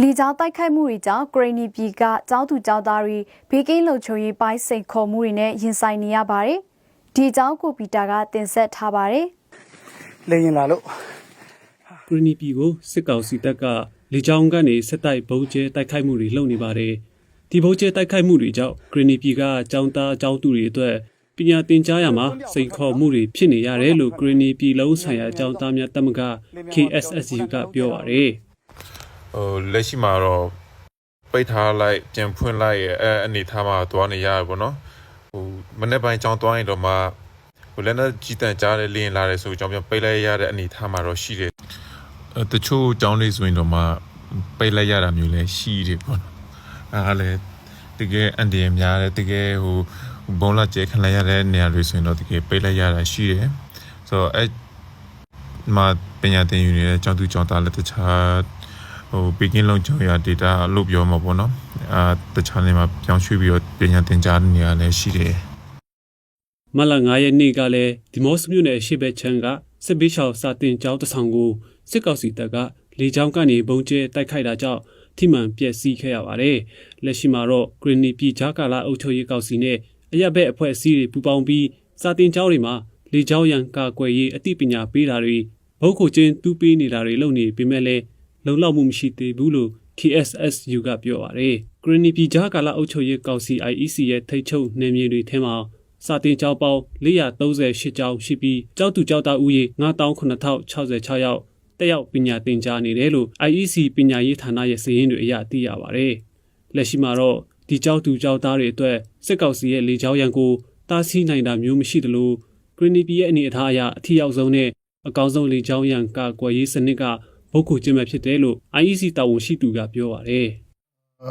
လီကြောင်းတိုက်ခိုက်မှုတွေကြောင့်ကရိနီပြည်ကကျောင်းသူကျောင်းသားတွေဘေးကင်းလုံခြုံရေးပိုင်းစိန်ခေါ်မှုတွေနဲ့ရင်ဆိုင်နေရပါတယ်။ဒီကြောင်းကိုပီတာကတင်ဆက်ထားပါတယ်။လေရင်လာလို့ကရိနီပြည်ကိုစစ်ကောင်စီတပ်ကလီကြောင်းကနေစစ်တိုက်ဘုံကျဲတိုက်ခိုက်မှုတွေလုပ်နေပါတယ်။ဒီဘုံကျဲတိုက်ခိုက်မှုတွေကြောင့်ကရိနီပြည်ကကျောင်းသားကျောင်းသူတွေအတွက်ပညာသင်ကြားရမှာစိန်ခေါ်မှုတွေဖြစ်နေရတယ်လို့ကရိနီပြည်လုံးဆိုင်ရာကျောင်းသားများတက်မက KSSU ကပြောပါတယ်။ ဟိုလက်ရှိမှာတော့ပိတ်ထားလိုက်ပြန်ဖွင့်လိုက်ရဲ့အဲအနေထားမှာသွားနေရတယ်ပေါ့နော်ဟိုမနေ့ပိုင်းကြောင်းသွားရင်တော့မှဟိုလည်းနဲ့ကြီးတန်ကြားတဲ့လင်းလာတယ်ဆိုကြောင်းပြန်ပိတ်လိုက်ရတဲ့အနေထားမှာတော့ရှိတယ်အဲတချို့ကြောင်းလေးဆိုရင်တော့မှပိတ်လိုက်ရတာမျိုးလည်းရှိတယ်ပေါ့နော်အဲလည်းတကယ်အန်ဒီရများတယ်တကယ်ဟိုဘုံလာကျဲခံလိုက်ရတဲ့နေရာတွေဆိုရင်တော့တကယ်ပိတ်လိုက်ရတာရှိတယ်ဆိုတော့အဲမှာပညာသင်ယူနေတဲ့ကျောင်းသူကျောင်းသားလည်းတခြား ဟိုပီကင်းလုံးကျောင်းရ data လို့ပြောမှာပေါ့နော်အာတခြားနေမှာပြောင်းရွှေ့ပြီးတော့ပညာသင်ကြားနေရလည်းရှိတယ်မလ9ရက်နေ့ကလည်းဒီမော့စ်မြို့နယ်ရှေ့ဘက်ချမ်းကစစ်ပေးရှောင်စာတင်ကျောင်းတစ်ဆောင်ကိုစစ်ကောင်စီတပ်ကလေကြောင်းကနေပုံကျဲတိုက်ခိုက်တာကြောင့်ထိမှန်ပျက်စီးခဲ့ရပါတယ်။လက်ရှိမှာတော့ဂရနီပြည်ဂျာကာလာအုပ်ချုပ်ရေးကောင်စီနဲ့အရက်ဘက်အဖွဲ့အစည်းတွေပူးပေါင်းပြီးစာတင်ကျောင်းတွေမှာလေကြောင်းရန်ကာကွယ်ရေးအသိပညာပေးတာတွေဘုတ်ခုချင်းတူးပေးနေတာတွေလုပ်နေပေမဲ့လည်း လုံလောက်မှုမရှိသေးဘူးလို့ KSSU ကပြောပါတယ်။ဂရနီပြည်ဂျာကာလာအုပ်ချုပ်ရေးကောင်စီ IEC ရဲ့ထိတ်ချုပ်နယ်မြေတွေထဲမှာစာတင်ကျောင်းပေါင်း438ကျောင်းရှိပြီးကျောင်းသူကျောင်းသားဦးရေ9966ယောက်တက်ရောက်ပညာသင်ကြားနေတယ်လို့ IEC ပညာရေးဌာနရဲ့စာရင်းတွေအရသိရပါဗျ။လက်ရှိမှာတော့ဒီကျောင်းသူကျောင်းသားတွေအတွက်စစ်ကောင်စီရဲ့လေကြောင်းရန်ကိုတားဆီးနိုင်တာမျိုးမရှိသလိုဂရနီပီရဲ့အနေအထားအရအထီရောက်ဆုံးနဲ့အကောင်းဆုံးလေကြောင်းရန်ကာကွယ်ရေးစနစ်က ဘုတ်ခုကျင်းမဲ့ဖြစ်တယ်လို့ IEC တာဝန်ရှိသူကပြောပါတယ်။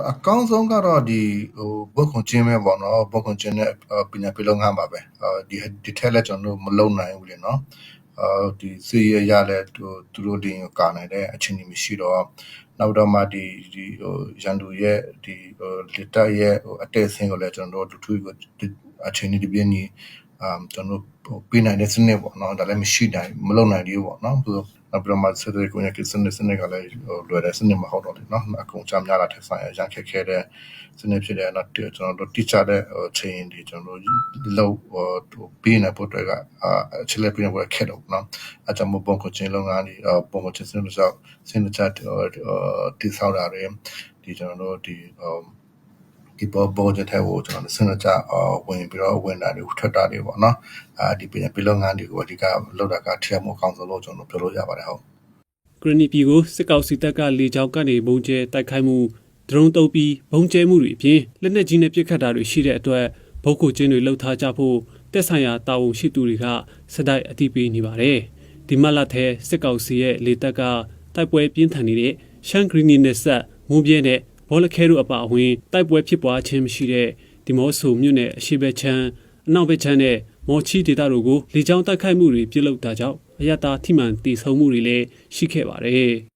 အကောင်းဆုံးကတော့ဒီဟိုဘုတ်ခွန်ချင်းပဲပေါ့နော်ဘုတ်ခွန်ချင်းနဲ့ပညာပေးလုပ်ငန်းပါပဲအဲဒီဒီထက်လက်ကျွန်တော်တို့မလုံနိုင်ဘူးလေနော်အဲဒီစီရရလဲသူသူတို့တင်ကာနိုင်တဲ့အခြေအနေမရှိတော့နောက်တော့မှဒီဒီဟိုရန်သူရဲ့ဒီဟိုလက်တရဲ့ဟိုအတဲဆင်းကိုလည်းကျွန်တော်တို့တူတူအခြေအနေဒီပြင်းကြီးအမ်ကျွန်တော်တို့ပြနိုင်တဲ့စနစ်ပေါ့နော်ဒါလည်းမရှိနိုင်မလုံနိုင်ဘူးပေါ့နော်သူ နောက်ပြီးတော့မှဆက်တဲ့ကိုရကိစနစ်စနစ်ကလည်းဟိုလွယ်တဲ့စနစ်မဟုတ်တော့လေနော်အကုန်ချမ်းများတာထက်ဆိုင်ရရခက်ခဲတဲ့စနစ်ဖြစ်တဲ့နောက်ကျွန်တော်တို့တိကျတဲ့ဟိုချိန်ဒီကျွန်တော်တို့လောက်ဟိုပြီးနေဖို့အတွက်ကအချက်လက်ပြီးနေဖို့ခက်တော့နော်အကြောင်းမပုံကိုချင်းလုံးကနေပုံကိုချင်းစနစ်တော့စနစ်ချတိဆောက်တာတွေဒီကျွန်တော်တို့ဒီဟို ဒီပေါ်ပေါ်တဲ့ထဲကိုကျွန်တော်စနစ်ချဝင်ပြီးတော့ဝင်တာတွေထွက်တာတွေပေါ့နော်အဲဒီပြည်ပြည်လုံးငန်းတွေကိုအဓိကလောက်တာကထည့်မှုအကောင်းဆုံးလို့ကျွန်တော်ပြောလို့ရပါတယ်ဟုတ်ဂရနီပြည်ကိုစစ်ကောင်စီတပ်ကလေကြောင်းကနေဘုံကျဲတိုက်ခိုက်မှုဒရုန်းတုပ်ပြီးဘုံကျဲမှုတွေအပြင်လက်နက်ကြီးနဲ့ပစ်ခတ်တာတွေရှိတဲ့အတွက်ဘုတ်ခုချင်းတွေလှုပ်ထားကြဖို့တက်ဆိုင်ရာတာဝန်ရှိသူတွေကစတိုက်အတိပေးနေပါတယ်။ဒီမတ်လထဲစစ်ကောင်စီရဲ့လေတပ်ကတိုက်ပွဲပြင်းထန်နေတဲ့ရှန်ဂရီနီနဲ့ဆက်မွန်ပြဲနဲ့ ဘောလခဲတို့အပါအဝင်တိုက်ပွဲဖြစ်ပွားခြင်းမရှိတဲ့ဒီမော့ဆိုမြို့နယ်အရှိဘက်ချမ်းအနောက်ဘက်ချမ်းနဲ့မော်ချီဒေတာတို့ကိုလေကြောင်းတိုက်ခိုက်မှုတွေပြုလုပ်တာကြောင့်အရတာထိမှန်တည်ဆုံမှုတွေလည်းရှိခဲ့ပါတယ်။